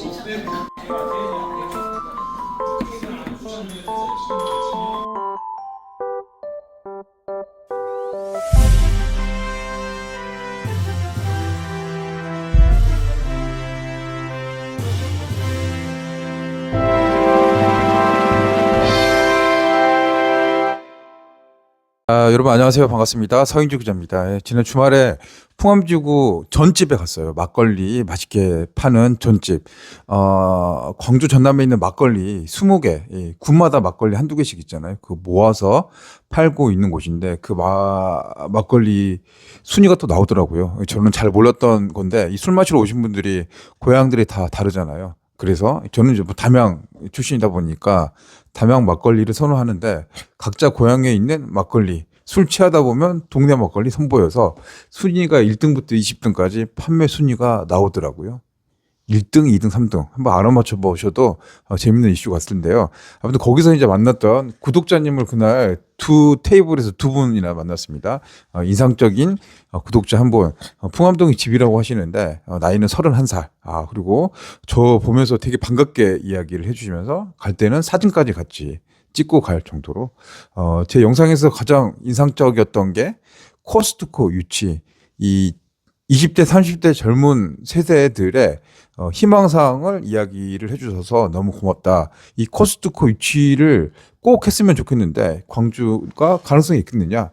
对不起请 아, 여러분 안녕하세요. 반갑습니다. 서인주 기자입니다. 예, 지난 주말에 풍암지구 전집에 갔어요. 막걸리 맛있게 파는 전집. 어, 광주 전남에 있는 막걸리 20개, 예, 군마다 막걸리 한두 개씩 있잖아요. 그 모아서 팔고 있는 곳인데 그 마, 막걸리 순위가 또 나오더라고요. 저는 잘 몰랐던 건데 이 술 마시러 오신 분들이 고향들이 다 다르잖아요. 그래서 저는 이제 뭐 담양 출신이다 보니까 담양 막걸리를 선호하는데 각자 고향에 있는 막걸리 술 취하다 보면 동네 막걸리 선보여서 순위가 1등부터 20등까지 판매 순위가 나오더라고요. 1등, 2등, 3등 한번 알아맞혀 보셔도 어, 재밌는 이슈가 있을 텐데요. 아무튼 거기서 이제 만났던 구독자님을 그날 두 테이블에서 두 분이나 만났습니다. 어, 인상적인 어, 구독자 한 분, 어, 풍암동이 집이라고 하시는데 어, 나이는 31살. 아 그리고 저 보면서 되게 반갑게 이야기를 해주시면서 갈 때는 사진까지 같이 찍고 갈 정도로 어, 제 영상에서 가장 인상적이었던 게 코스트코 유치 이 20대, 30대 젊은 세대들의 어, 희망사항을 이야기를 해주셔서 너무 고맙다. 이 코스트코 유치를 꼭 했으면 좋겠는데 광주가 가능성이 있겠느냐?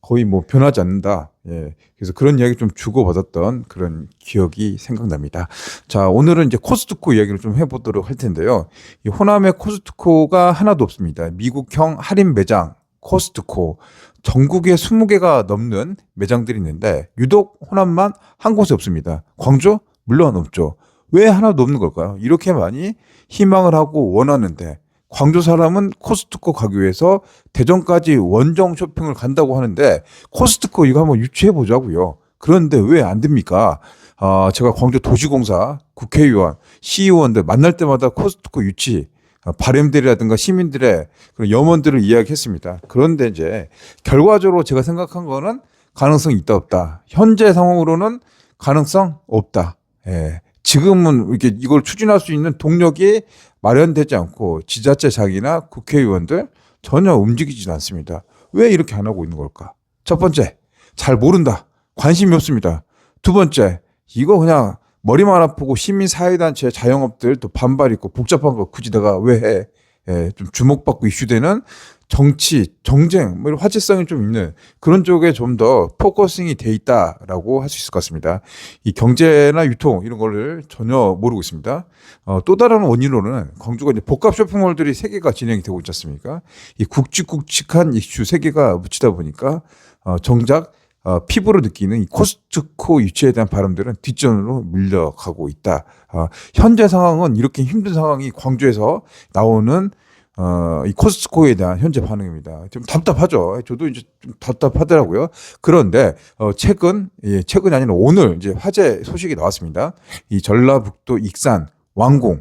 거의 뭐 변하지 않는다. 예. 그래서 그런 이야기 좀 주고받았던 그런 기억이 생각납니다. 자, 오늘은 이제 코스트코 이야기를 좀 해보도록 할 텐데요. 이 호남에 코스트코가 하나도 없습니다. 미국형 할인 매장 코스트코 전국에 20개가 넘는 매장들이 있는데 유독 호남만 한 곳에 없습니다. 광주 물론 없죠. 왜 하나도 없는 걸까요? 이렇게 많이 희망을 하고 원하는데 광주 사람은 코스트코 가기 위해서 대전까지 원정 쇼핑을 간다고 하는데 코스트코 이거 한번 유치해 보자고요. 그런데 왜 안 됩니까? 아, 제가 광주 도시공사 국회의원, 시의원들 만날 때마다 코스트코 유치 어, 바램들이라든가 시민들의 그런 염원들을 이야기했습니다. 그런데 이제 결과적으로 제가 생각한 거는 가능성이 있다 없다. 현재 상황으로는 가능성 없다. 예. 지금은 이렇게 이걸 추진할 수 있는 동력이 마련되지 않고 지자체 장이나 국회의원들 전혀 움직이지 않습니다. 왜 이렇게 안 하고 있는 걸까? 첫 번째, 잘 모른다. 관심이 없습니다. 두 번째, 이거 그냥 머리만 아프고 시민사회단체 자영업들 또 반발 있고 복잡한 거 굳이 내가 왜 해? 예, 좀 주목받고 이슈되는 정치, 정쟁, 뭐 화제성이 좀 있는 그런 쪽에 좀 더 포커싱이 돼 있다라고 할 수 있을 것 같습니다. 이 경제나 유통 이런 거를 전혀 모르고 있습니다. 어, 또 다른 원인으로는 광주가 이제 복합 쇼핑몰들이 세 개가 진행이 되고 있지 않습니까? 이 굵직굵직한 이슈 세 개가 묻히다 보니까 어, 정작 어, 피부로 느끼는 이 코스트코 유치에 대한 바람들은 뒷전으로 밀려가고 있다. 어, 현재 상황은 이렇게 힘든 상황이 광주에서 나오는 어, 이 코스트코에 대한 현재 반응입니다. 좀 답답하죠. 저도 이제 좀 답답하더라고요. 그런데, 어, 최근, 예, 최근이 아니라 오늘 이제 화재 소식이 나왔습니다. 이 전라북도 익산 왕공.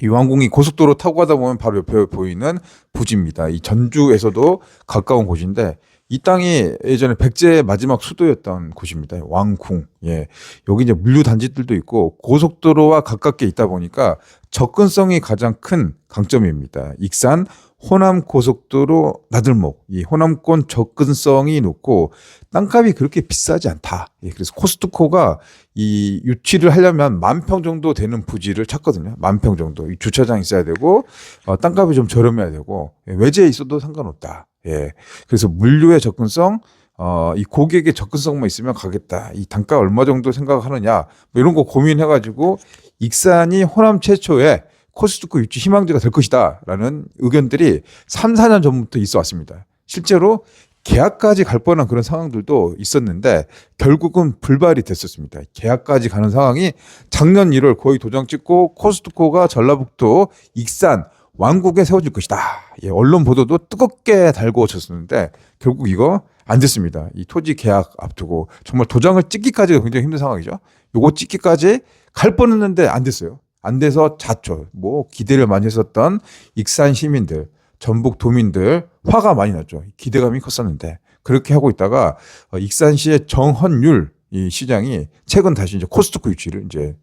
이 왕공이 고속도로 타고 가다 보면 바로 옆에 보이는 부지입니다. 이 전주에서도 가까운 곳인데 이 땅이 예전에 백제의 마지막 수도였던 곳입니다. 왕궁. 예. 여기 이제 물류 단지들도 있고 고속도로와 가깝게 있다 보니까 접근성이 가장 큰 강점입니다. 익산 호남 고속도로 나들목. 이 호남권 접근성이 높고 땅값이 그렇게 비싸지 않다. 예. 그래서 코스트코가 이 유치를 하려면 만 평 정도 되는 부지를 찾거든요. 만 평 정도. 이 주차장 있어야 되고 어, 땅값이 좀 저렴해야 되고 예, 외지에 있어도 상관없다. 예. 그래서 물류의 접근성, 어, 이 고객의 접근성만 있으면 가겠다. 이 단가 얼마 정도 생각하느냐. 뭐 이런 거 고민해가지고 익산이 호남 최초의 코스트코 유치 희망지가 될 것이다. 라는 의견들이 3, 4년 전부터 있어 왔습니다. 실제로 계약까지 갈 뻔한 그런 상황들도 있었는데 결국은 불발이 됐었습니다. 계약까지 가는 상황이 작년 1월 거의 도장 찍고 코스트코가 전라북도 익산 왕국에 세워질 것이다. 예, 언론 보도도 뜨겁게 달구어쳤었는데 결국 이거 안 됐습니다. 이 토지 계약 앞두고 정말 도장을 찍기까지가 굉장히 힘든 상황이죠. 요거 찍기까지 갈 뻔했는데 안 됐어요. 안 돼서 자초 뭐 기대를 많이 했었던 익산 시민들, 전북 도민들 화가 많이 났죠. 기대감이 컸었는데 그렇게 하고 있다가 어, 익산시의 정헌율 이 시장이 최근 다시 이제 코스트코 유치를 이제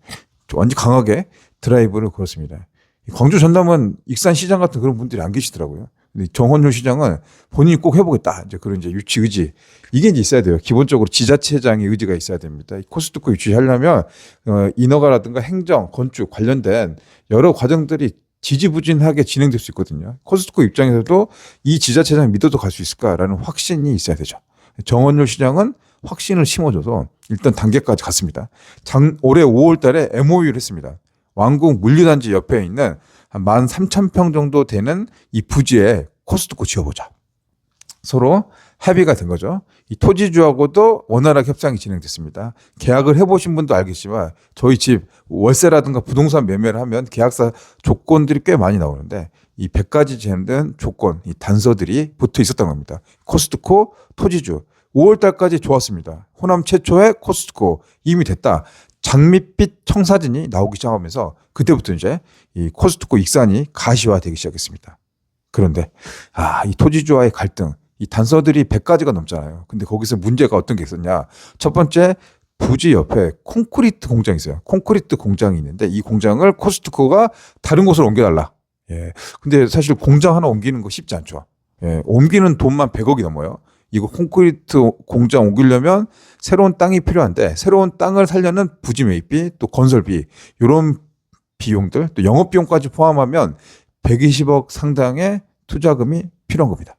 완전 강하게 드라이브를 걸었습니다. 이 광주 전남은 익산 시장 같은 그런 분들이 안 계시더라고요. 근데 정헌율 시장은 본인이 꼭 해보겠다. 이제 그런 이제 유치 의지 이게 이제 있어야 돼요. 기본적으로 지자체장의 의지가 있어야 됩니다. 이 코스트코 유치하려면 어, 인허가라든가 행정, 건축 관련된 여러 과정들이 지지부진하게 진행될 수 있거든요. 코스트코 입장에서도 이 지자체장 믿어도 갈 수 있을까라는 확신이 있어야 되죠. 정원율 시장은 확신을 심어줘서 일단 단계까지 갔습니다. 장, 올해 5월 달에 MOU를 했습니다. 왕궁 물류단지 옆에 있는 한 13,000평 정도 되는 이 부지에 코스트코 지어보자. 서로 합의가 된 거죠. 이 토지주하고도 원활하게 협상이 진행됐습니다. 계약을 해보신 분도 알겠지만 저희 집 월세라든가 부동산 매매를 하면 계약사 조건들이 꽤 많이 나오는데 이 100가지 되는 조건, 이 단서들이 붙어 있었던 겁니다. 코스트코 토지주 5월 달까지 좋았습니다. 호남 최초의 코스트코 이미 됐다. 장밋빛 청사진이 나오기 시작하면서 그때부터 이제 이 코스트코 익산이 가시화되기 시작했습니다. 그런데 아, 이 토지주와의 갈등, 이 단서들이 100가지가 넘잖아요. 근데 거기서 문제가 어떤 게 있었냐? 첫 번째 부지 옆에 콘크리트 공장이 있어요. 콘크리트 공장이 있는데 이 공장을 코스트코가 다른 곳으로 옮겨달라. 예. 근데 사실 공장 하나 옮기는 거 쉽지 않죠. 예. 옮기는 돈만 100억이 넘어요. 이거 콘크리트 공장 옮기려면 새로운 땅이 필요한데 새로운 땅을 살려는 부지 매입비 또 건설비 이런 비용들 또 영업 비용까지 포함하면 120억 상당의 투자금이 필요한 겁니다.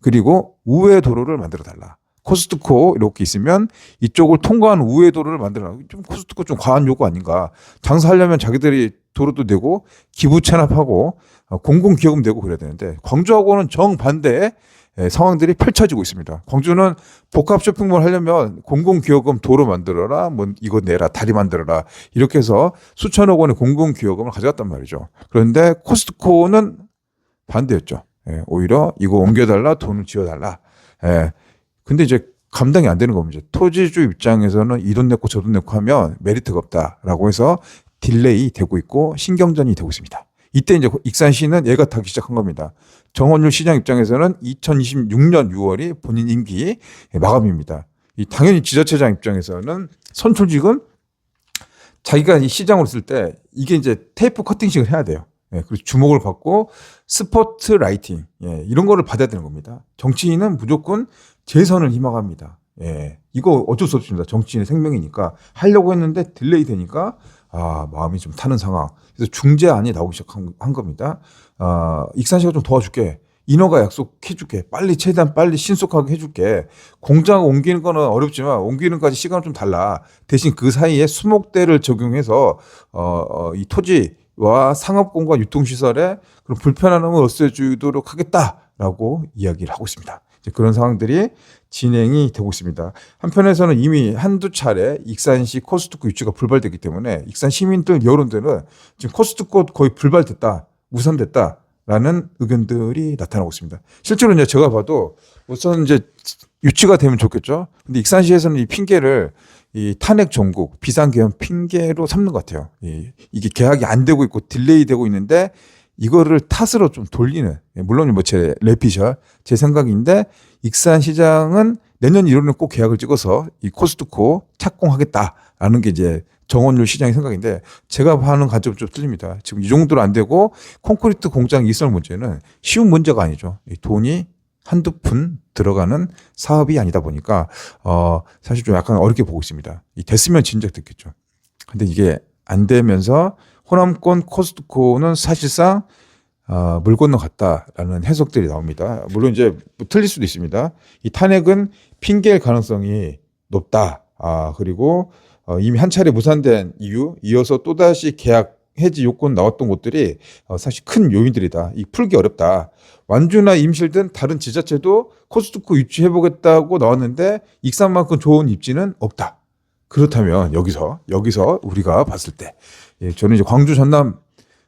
그리고 우회 도로를 만들어 달라. 코스트코 이렇게 있으면 이쪽을 통과하는 우회 도로를 만들어 놔. 좀 코스트코 좀 과한 요구 아닌가. 장사하려면 자기들이 도로도 내고 기부 체납하고 어, 공공 기여금 내고 그래야 되는데 광주하고는 정반대의 예, 상황들이 펼쳐지고 있습니다. 광주는 복합 쇼핑몰 하려면 공공기여금 도로 만들어라, 뭐 이거 내라, 다리 만들어라 이렇게 해서 수천억 원의 공공기여금을 가져갔단 말이죠. 그런데 코스트코는 반대였죠. 예, 오히려 이거 옮겨달라, 돈을 지어달라. 예, 근데 이제 감당이 안 되는 겁니다. 토지주 입장에서는 이 돈 내고 저 돈 내고 하면 메리트가 없다라고 해서 딜레이 되고 있고 신경전이 되고 있습니다. 이때 이제 익산시는 얘가 타기 시작한 겁니다. 정원율 시장 입장에서는 2026년 6월이 본인 임기 마감입니다. 이 당연히 지자체장 입장에서는 선출직은 자기가 이 시장으로 쓸 때 이게 이제 테이프 커팅식을 해야 돼요. 예, 그리고 주목을 받고 스포트 라이팅 예, 이런 거를 받아야 되는 겁니다. 정치인은 무조건 재선을 희망합니다. 예, 이거 어쩔 수 없습니다. 정치인의 생명이니까 하려고 했는데 딜레이 되니까 아 마음이 좀 타는 상황. 그래서 중재안이 나오기 시작한 한 겁니다. 아 익산시가 좀 도와줄게. 인허가 약속해줄게. 빨리 최대한 빨리 신속하게 해줄게. 공장 옮기는 거는 어렵지만 옮기는 까지 시간을 좀 달라. 대신 그 사이에 수목대를 적용해서 어, 어, 이 토지와 상업공간 유통시설에 그런 불편함을 없애주도록 하겠다라고 이야기를 하고 있습니다. 그런 상황들이 진행이 되고 있습니다. 한편에서는 이미 한두 차례 익산시 코스트코 유치가 불발됐기 때문에 익산 시민들 여론들은 지금 코스트코 거의 불발됐다, 무산됐다. 라는 의견들이 나타나고 있습니다. 실제로 이제 제가 봐도 우선 이제 유치가 되면 좋겠죠. 근데 익산시에서는 이 핑계를 이 탄핵 전국 비상계엄 핑계로 삼는 것 같아요. 이, 이게 계약이 안 되고 있고 딜레이 되고 있는데 이거를 탓으로 좀 돌리는 예, 물론 뭐 제 레피셜 제 생각인데 익산 시장은 내년 1월에 꼭 계약을 찍어서 이 코스트코 착공하겠다라는 게 이제 정원율 시장의 생각인데 제가 하는 관점은 좀 틀립니다. 지금 이 정도로 안 되고 콘크리트 공장 이설 문제는 쉬운 문제가 아니죠. 이 돈이 한두 푼 들어가는 사업이 아니다 보니까 어 사실 좀 약간 어렵게 보고 있습니다. 이 됐으면 진작 됐겠죠. 근데 이게 안 되면서 호남권 코스트코는 사실상 어, 물 건너 갔다라는 해석들이 나옵니다. 물론 이제 뭐 틀릴 수도 있습니다. 이 탄핵은 핑계일 가능성이 높다. 아 그리고 어, 이미 한 차례 무산된 이유, 이어서 또다시 계약 해지 요건 나왔던 곳들이 어, 사실 큰 요인들이다. 이 풀기 어렵다. 완주나 임실 등 다른 지자체도 코스트코 유치해보겠다고 나왔는데 익산만큼 좋은 입지는 없다. 그렇다면 여기서 여기서 우리가 봤을 때 예, 저는 이제 광주 전남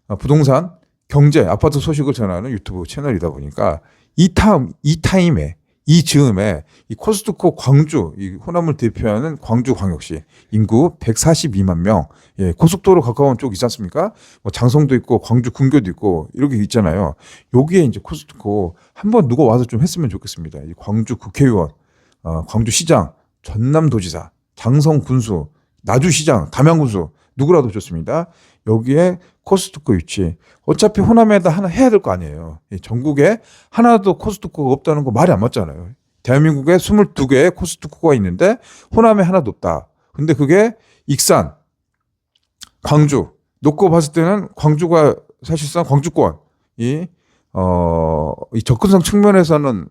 어, 부동산 경제 아파트 소식을 전하는 유튜브 채널이다 보니까 이 타임 이 타임에 이 즈음에 이 코스트코 광주 이 호남을 대표하는 광주광역시 인구 142만 명 예, 고속도로 가까운 쪽 있지 않습니까? 뭐 장성도 있고 광주 군교도 있고 이렇게 있잖아요. 여기에 이제 코스트코 한번 누가 와서 좀 했으면 좋겠습니다. 이 광주 국회의원, 어, 광주시장, 전남도지사, 장성군수, 나주시장, 담양군수 누구라도 좋습니다. 여기에 코스트코 유치. 어차피 호남에다 하나 해야 될 거 아니에요. 이 전국에 하나도 코스트코가 없다는 거 말이 안 맞잖아요. 대한민국에 22개의 코스트코가 있는데 호남에 하나도 없다. 근데 그게 익산, 광주. 놓고 봤을 때는 광주가 사실상 광주권이 어, 이 접근성 측면에서는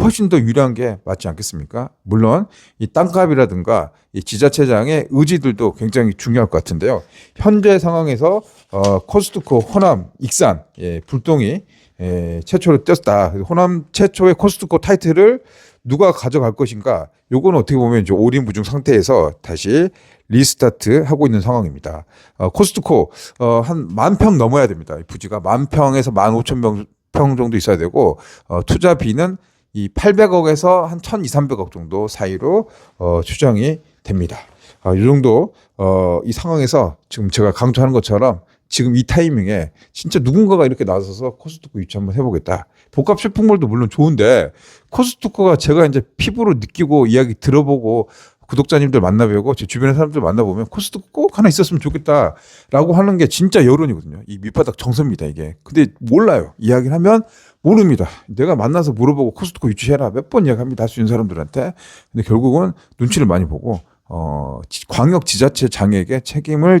훨씬 더 유리한 게 맞지 않겠습니까? 물론 이 땅값이라든가 이 지자체장의 의지들도 굉장히 중요할 것 같은데요. 현재 상황에서 어, 코스트코 호남 익산 예, 불똥이 예, 최초로 떴다. 호남 최초의 코스트코 타이틀을 누가 가져갈 것인가? 요거는 어떻게 보면 이제 오림부중 상태에서 다시 리스타트 하고 있는 상황입니다. 어, 코스트코 어, 한 만 평 넘어야 됩니다. 이 부지가 만 평에서 만 오천 평, 평 정도 있어야 되고 어, 투자비는 이 800억에서 한 1,200, 300억 정도 사이로 어, 추정이 됩니다. 어, 이 정도 어, 이 상황에서 지금 제가 강조하는 것처럼 지금 이 타이밍에 진짜 누군가가 이렇게 나서서 코스트코 유치 한번 해보겠다. 복합 쇼핑몰도 물론 좋은데 코스트코가 제가 이제 피부로 느끼고 이야기 들어보고 구독자님들 만나뵈고 제 주변의 사람들 만나보면 코스트코 꼭 하나 있었으면 좋겠다라고 하는 게 진짜 여론이거든요. 이 밑바닥 정서입니다 이게. 근데 몰라요. 이야기를 하면 모릅니다. 내가 만나서 물어보고 코스트코 유치해라 몇 번 이야기합니다. 할 수 있는 사람들한테. 근데 결국은 눈치를 많이 보고 어 지- 광역 지자체 장에게 책임을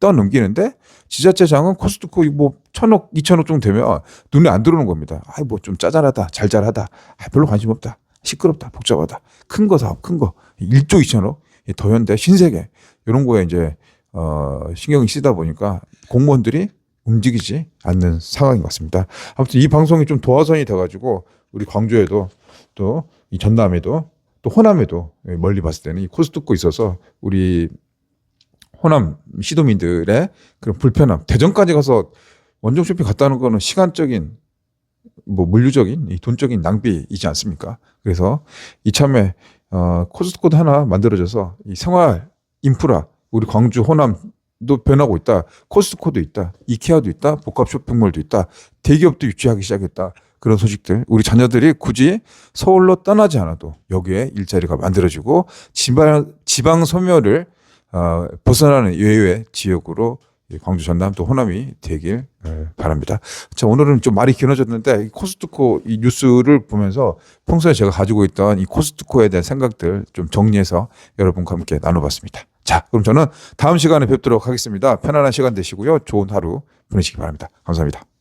떠넘기는데 지자체 장은 코스트코 뭐 천억, 이천억 정도 되면 눈에 안 들어오는 겁니다. 아이 뭐 좀 짜잘하다, 잘잘하다, 아, 별로 관심 없다, 시끄럽다, 복잡하다, 큰 거 사업, 큰 거, 1조 2천억, 이 더현대, 신세계 이런 거에 이제 어 신경이 쓰다 보니까 공무원들이 움직이지 않는 상황인 것 같습니다. 아무튼 이 방송이 좀 도화선이 돼가지고 우리 광주에도 또 이 전남에도 또 호남에도 멀리 봤을 때는 이 코스트코 있어서 우리 호남 시도민들의 그런 불편함 대전까지 가서 원정 쇼핑 갔다는 거는 시간적인 뭐 물류적인 이 돈적인 낭비이지 않습니까? 그래서 이참에 어 코스트코도 하나 만들어져서 이 생활 인프라 우리 광주 호남도 변하고 있다. 코스트코도 있다. 이케아도 있다. 복합 쇼핑몰도 있다. 대기업도 유치하기 시작했다. 그런 소식들 우리 자녀들이 굳이 서울로 떠나지 않아도 여기에 일자리가 만들어지고 지방 지방 소멸을 어, 벗어나는 예외 지역으로 이 광주 전남 또 호남이 되길 예, 바랍니다. 자 오늘은 좀 말이 길어졌는데 이 코스트코 이 뉴스를 보면서 평소에 제가 가지고 있던 이 코스트코에 대한 생각들 좀 정리해서 여러분과 함께 나눠봤습니다. 자 그럼 저는 다음 시간에 뵙도록 하겠습니다. 편안한 시간 되시고요. 좋은 하루 보내시기 바랍니다. 감사합니다.